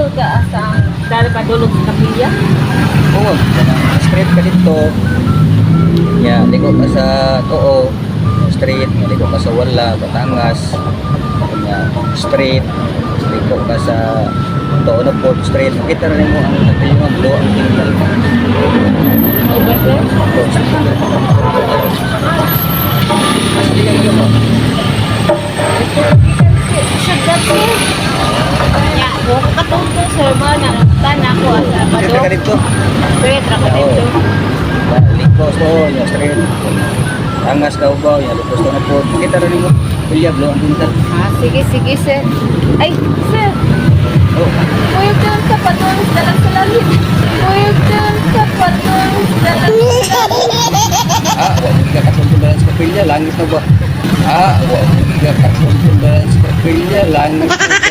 ko ka sa dali pa dulog sa kapilya. Oo, straight ka dito. Ya, liko ka sa too, straight, liko ka sa wala, Batangas. Ya, straight, liko ka sa too na po, straight. Makita na rin mo ang nagpilungan, blue ang tinggal. Okay, sir? Sir mo na tanan ko asa Straight ka padok. dito. Straight ra ko dito. Ya, liko sa ya, straight. Batangas ka ba, ya, liko sa na po. Makita na rin mo, pilya, blue ang tinggal. Ah, sige, sige, sir. Ay, sir. Oh, Kuyog doon sa patong dalang sa langit. Kuyog doon sa patong dalang sa langit. Ah, wala ka kasundulan sa kapilya, langit na ba? Ah, wala ka kasundulan sa kapilya, langit na ba?